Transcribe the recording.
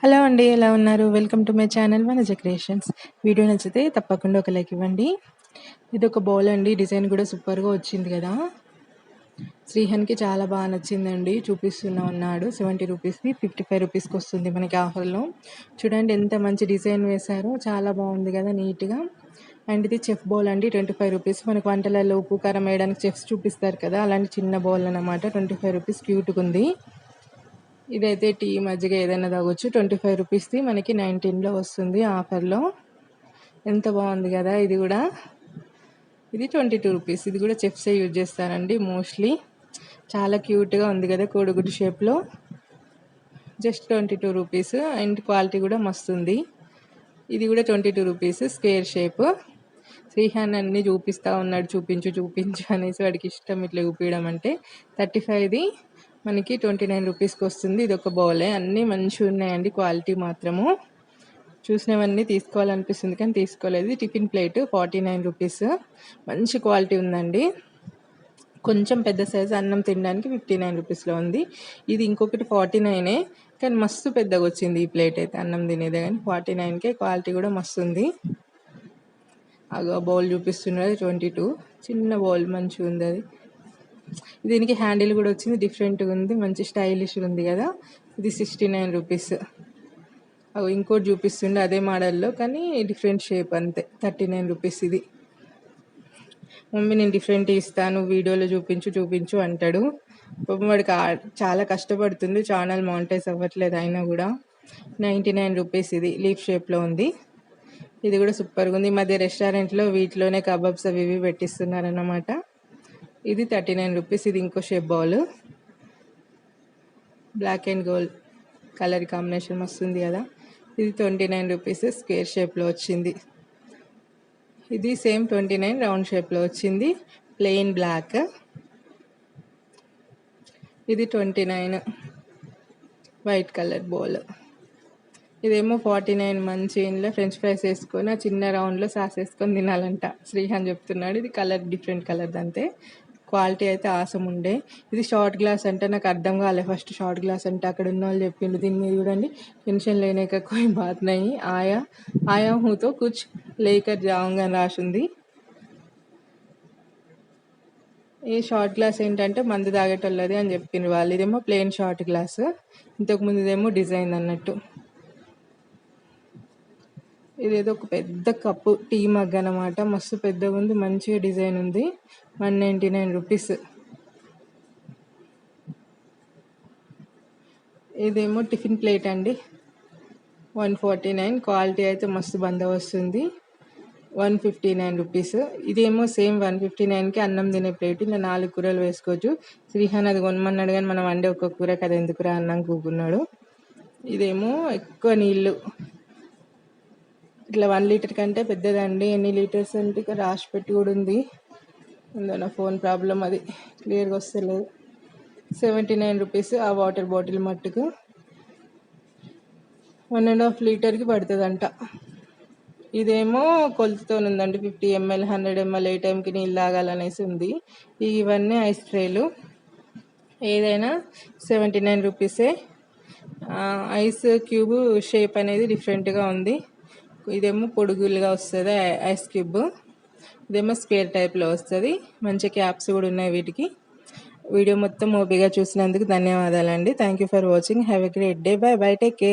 Hello అండి ఎలా ఉన్నారు? Welcome to my channel Vanaja creations. Video నచ్చితే తప్పకుండా ఒక లైక్ ఇవ్వండి. ఇది ఒక బౌల్ అండి డిజైన్ కూడా సూపర్గా వచ్చింది కదా. శ్రీహన్కి చాలా బాగా నచ్చిందండి చూపిస్తున్నా ఉన్నాడు. సెవెంటీ రూపీస్ది ఫిఫ్టీ ఫైవ్ రూపీస్కి వస్తుంది మనకి ఆఫర్లో. చూడండి ఎంత మంచి డిజైన్ వేశారో చాలా బాగుంది కదా నీట్గా. అండ్ ఇది చెఫ్ బౌల్ అండి ట్వంటీ ఫైవ్ రూపీస్. మనకు వంటలలో ఉప్పు కారం వేయడానికి చెఫ్స్ చూపిస్తారు కదా అలాంటి చిన్న బౌల్ అనమాట ట్వంటీ ఫైవ్ రూపీస్ క్యూట్గా ఉంది. ఇదైతే టీ మజ్జిగ ఏదైనా తాగొచ్చు. ట్వంటీ ఫైవ్ రూపీస్ది మనకి నైన్టీన్లో వస్తుంది ఆఫర్లో. ఎంత బాగుంది కదా ఇది కూడా. ఇది ట్వంటీ టూ రూపీస్. ఇది కూడా చెఫ్సే యూజ్ చేస్తారండి మోస్ట్లీ. చాలా క్యూట్గా ఉంది కదా కోడిగుడ్డు షేప్లో. Just twenty two rupees. And quality కూడా మస్తుంది ఇది కూడా twenty two rupees square shape. Srihan అన్ని చూపిస్తూ ఉన్నాడు. చూపించు చూపించు అనేసి వాడికి ఇష్టం ఇట్లా చూపించడం అంటే. థర్టీ ఫైవ్ది మనకి ట్వంటీ నైన్ రూపీస్కి వస్తుంది. ఇది ఒక బౌలే. అన్నీ మంచిగా ఉన్నాయండి. క్వాలిటీ మాత్రము. చూసినవన్నీ తీసుకోవాలనిపిస్తుంది కానీ తీసుకోలేదు. Tiffin plate forty nine rupees. మంచి క్వాలిటీ ఉందండి. కొంచెం పెద్ద సైజు అన్నం తినడానికి ఫిఫ్టీ నైన్ రూపీస్లో ఉంది. ఇది ఇంకొకటి ఫార్టీ నైనే. కానీ మస్తు పెద్దగా వచ్చింది ఈ ప్లేట్ అయితే అన్నం తినేదే కానీ ఫార్టీ నైన్కే క్వాలిటీ కూడా మస్తు ఉంది. అగో బౌల్ చూపిస్తున్నది ట్వంటీ టూ. చిన్న బౌల్ మంచిగా ఉంది అది. దీనికి హ్యాండిల్ కూడా వచ్చింది డిఫరెంట్గా ఉంది మంచి స్టైలిష్గా ఉంది కదా. ఇది సిక్స్టీ నైన్ రూపీస్ ఇంకోటి చూపిస్తుండే అదే మోడల్లో కానీ డిఫరెంట్ షేప్ అంతే థర్టీ నైన్ రూపీస్ ఇది. మమ్మీ నేను డిఫరెంట్ ఇస్తాను వీడియోలో చూపించు చూపించు అంటాడు. పాపం వాడికి చాలా కష్టపడుతుంది ఛానల్ మౌంటైజ్ అవ్వట్లేదు అయినా కూడా. నైంటీ నైన్ రూపీస్ ఇది లీఫ్ షేప్లో ఉంది. ఇది కూడా సూపర్గా ఉంది. ఈ మధ్య రెస్టారెంట్లో వీటిలోనే కబాబ్స్ అవి ఇవి పెట్టిస్తున్నారన్నమాట. ఇది థర్టీ నైన్ రూపీస్ ఇది ఇంకో shape bowl. Black and gold colour combination వస్తుంది కదా. ఇది ట్వంటీ నైన్ రూపీస్ స్క్వేర్ షేప్లో వచ్చింది. ఇది సేమ్ ట్వంటీ నైన్ రౌండ్ షేప్లో వచ్చింది. ప్లెయిన్ బ్లాక్ ఇది twenty nine white colour bowl ఇదేమో ఫార్టీ నైన్ మంచిలో ఫ్రెంచ్ ఫ్రైస్ వేసుకొని ఆ చిన్న రౌండ్లో సాస్ వేసుకొని తినాలంట. శ్రీహాన్ చెప్తున్నాడు ఇది కలర్ డిఫరెంట్ కలర్ అంతే. క్వాలిటీ అయితే ఆసం ఉండే. ఇది షార్ట్ గ్లాస్ అంటే నాకు అర్థం కాలే. ఫస్ట్ షార్ట్ గ్లాస్ అంటే అక్కడ ఉన్న వాళ్ళు చెప్పిండు దీని మీద చూడండి. టెన్షన్ లేనేక కోయి బాత్ నయి ఆయా ఆయా హూతో కుచ్ లేకర్ జాంగ్ అని రాసింది. ఈ షార్ట్ గ్లాస్ ఏంటంటే మందు తాగేటోళ్ళది అని చెప్పిండ్రు వాళ్ళు. ఇదేమో ప్లెయిన్ షార్ట్ గ్లాస్. ఇంతకు డిజైన్ అన్నట్టు. ఇదేదో ఒక పెద్ద కప్పు టీ మగ్ అనమాట మస్తు పెద్దగా ఉంది మంచిగా డిజైన్ ఉంది. One ninety nine rupees. ఇదేమో టిఫిన్ ప్లేట్ అండి. One forty nine. క్వాలిటీ అయితే మస్తు బంద వస్తుంది. One fifty nine rupees. ఇదేమో సేమ్ వన్ ఫిఫ్టీ నైన్కి అన్నం తినే ప్లేట్. ఇలా నాలుగు కూరలు వేసుకోవచ్చు. శ్రీహాన్ అది కొనమన్నాడు కానీ మనం వండే ఒక్క కూర కదా. ఎందుకురా అన్నం కూకున్నాడు? ఇదేమో ఎక్కువ నీళ్ళు. ఇట్లా వన్ లీటర్ కంటే పెద్దదండి. ఎన్ని లీటర్స్ అంటే ఇక్కడ రాసి పెట్టి కూడా ఉంది. నా ఫోన్ ప్రాబ్లం అది. క్లియర్గా వస్తలేదు. సెవెంటీ నైన్ రూపీస్ ఆ వాటర్ బాటిల్ మట్టుకు. వన్ అండ్ హాఫ్ లీటర్కి పడుతుందంట. ఇదేమో కొలతతో ఉందండి. ఫిఫ్టీ ఎంఎల్ హండ్రెడ్ ఎంఎల్ ఏ టైంకి నీళ్ళు తాగాలనేసి ఉంది. ఇవన్నీ ఐస్ ట్రేలు. ఏదైనా సెవెంటీ నైన్ రూపీసే. ఐస్ క్యూబ్ షేప్ అనేది డిఫరెంట్గా ఉంది. ఇదేమో పొడుగులుగా వస్తుంది ఐస్ క్యూబ్ ఇదేమో స్క్వేర్ టైప్లో వస్తుంది. మంచి క్యాప్స్ కూడా ఉన్నాయి వీటికి. వీడియో మొత్తం ఓపిగా చూసినందుకు ధన్యవాదాలండి. Thank you for watching have a great day bye bye take care